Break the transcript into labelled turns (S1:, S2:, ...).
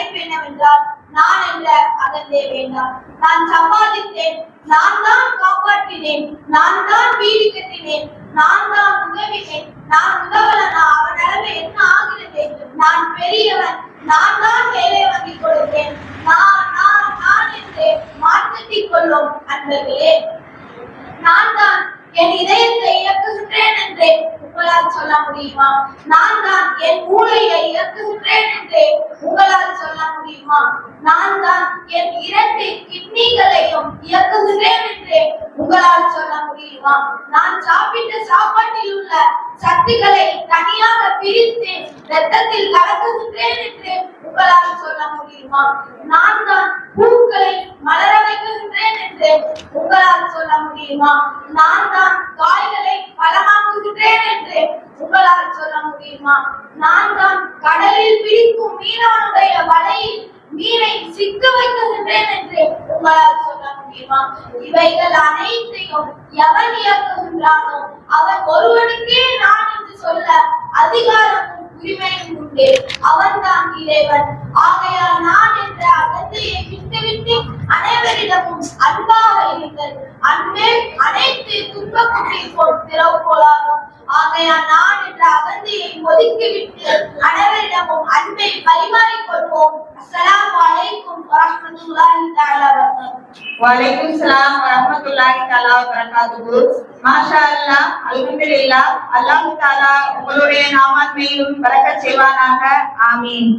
S1: தலைப்பு என்னவென்றால் நான் அல்ல அகந்தே வேண்டாம். நான் சம்பாதித்தேன் நான் தான் காப்பாற்றினேன் நான் தான் வீடு கட்டினேன் நான் தான் உதவினேன் நான் உதவலனா அவன் நிலைமை என்ன ஆகிறது நான் பெரியவன் நான் தான் வேலை வாங்கி கொடுத்தேன் நான் நான் நான் என்று மாற்றிக் கொள்ளும் அன்பர்களே நான் தான் என் இதயத்தை இயக்குகின்றேன் என்று உங்களால் சொல்ல முடியுமா? நான் தான் என் மூளையை இயக்குகின்றேன் என்று உங்களால் சொல்ல முடியுமா நான் தான் என் இரண்டு கிட்னிகளையும் இயக்குகிறேன் என்று உங்களால் சொல்ல முடியுமா? நான் சாப்பிட்ட சாப்பாட்டில் உள்ள சக்திகளை தனியாக பிரித்து ரத்தத்தில் கலக்குகின்றேன் என்று உங்களால் சொல்ல முடியுமா? நான் தான் பூக்களை மலர வைக்குகின்றேன் என்று உங்களால் சொல்ல முடியுமா? நான் தான் காய்களை பலமாக்குகின்றேன் என்று உங்களால் சொல்ல முடியுமா? நான் தான் கடலில் பிடிக்கும் மீனவனுடைய வலையில் மீனை சிக்க வைக்குகின்றேன் என்று உங்களால் சொல்ல முடியுமா இவைகள் அனைத்தையும் எவன் இயக்குகின்றானோ அவன் ஒருவனுக்கே நான் என்று சொல்ல அதிகாரமும் உரிமையும் உண்டு. அவன்தான் இறைவன். ஆகையால் நான் என்ற அகந்தையை விட்டுவிட்டு அனைவரிடமும் அன்பாக இருங்கள். அன்பே அனைத்து துன்பக்குட்டி போல் திறவுகோளாகும் ஆகையால் நான் என்ற அகந்தையை ஒதுக்கிவிட்டு அனைவரிடமும் அன்பை பரிமாறிக்
S2: वालेकुम सलाम வரஹ்மத்துல்லாஹி தஆலா வபரகாத்துஹு மாஷா அல்லாஹ் அல்ஹம்துலில்லாஹ் அல்லாஹ் தஆலா உங்களுடைய நாமத்தையும் பரக்கத் செய்வானாக ஆமீன்